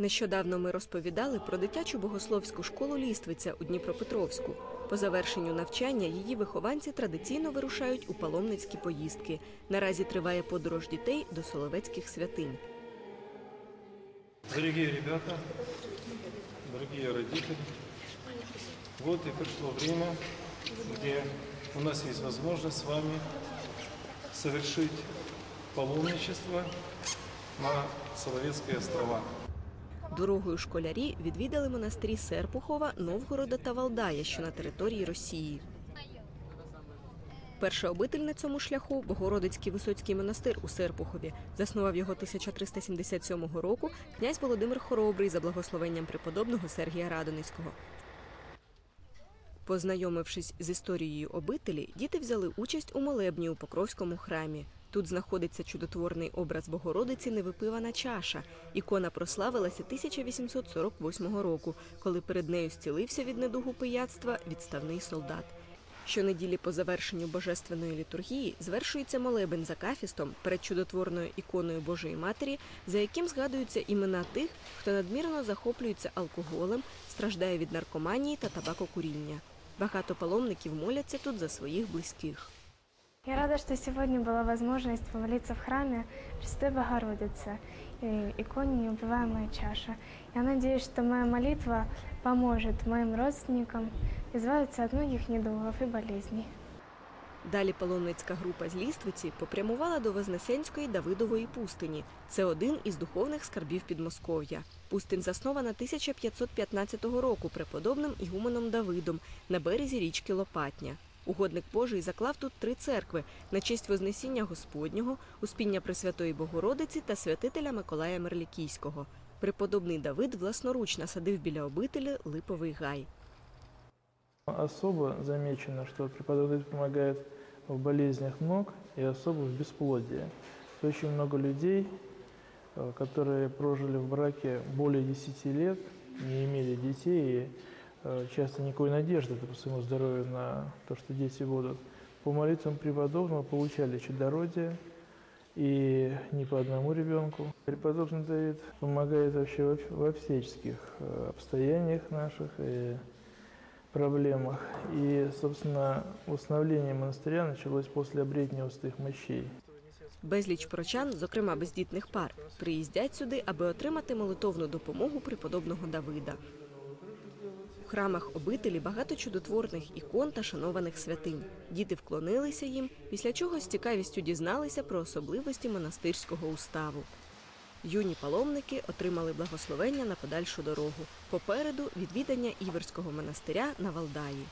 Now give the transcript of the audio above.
Нещодавно ми розповідали про дитячу богословську школу Ліствиця у Дніпропетровську. По завершенню навчання її вихованці традиційно вирушають у паломницькі поїздки. Наразі триває подорож дітей до Соловецьких святинь. Дорогие ребята, дорогие родители, вот и пришло время, где у нас есть возможность с вами совершить паломничество на Соловецкие острова. Дорогою школярі відвідали монастирі Серпухова, Новгорода та Валдая, що на території Росії. Перша обитель на цьому шляху Богородицький Висоцький монастир у Серпухові. Заснував його 1377 року князь Володимир Хоробрий за благословенням преподобного Сергія Радоницького. Познайомившись з історією обителі, діти взяли участь у молебні у Покровському храмі. Тут знаходиться чудотворний образ Богородиці Невипивана чаша. Ікона прославилася 1848 року, коли перед нею зцілився від недугу пияцтва відставний солдат. Щонеділі по завершенню божественної літургії звершується молебен за кафістом перед чудотворною іконою Божої Матері, за яким згадуються імена тих, хто надмірно захоплюється алкоголем, страждає від наркоманії та табакокуріння. Багато паломників моляться тут за своїх близьких. Я рада, что сегодня была возможность помолиться в храме Пресвятой Богородицы, и иконе «Неубиваемая чаша». Я надеюсь, что моя молитва поможет моим родственникам избавиться от многих недугов и болезней. Далі паломницька група з Ліствиці попрямувала до Вознесенської Давидової пустині. Це один із духовних скарбів Підмосков'я. Пустин заснована 1515 року преподобним ігуменом Давидом на березі річки Лопатня. Угодник Божий заклав тут три церкви на честь Вознесіння Господнього, Успіння Пресвятої Богородиці та святителя Миколая Мерлікійського. Преподобний Давид власноруч насадив біля обителі липовий гай. Особо замечено, что преподаватель помогает в болезнях ног и особо в бесплодии. Очень много людей, э, которые прожили в браке более 10 лет, не имели детей и э, часто никакой надежды по своему здоровью на то, что дети будут. По молитвам преподобного получали чадородие и не по одному ребенку. Преподобный Давид помогает вообще во, во всяческих э, обстояниях наших и проблемах. И, собственно, восстановление монастыря началось после обретения устых мощей. Безліч прочан, зокрема бездітних пар, приїздять сюди, аби отримати молитовну допомогу преподобного Давида. Храмах обителі багато чудотворних ікон та шанованих святинь. Діти вклонилися їм, після чого з цікавістю дізналися про особливості монастирського уставу. Юні паломники отримали благословення на подальшу дорогу. Попереду відвідання Іверського монастиря на Валдаї.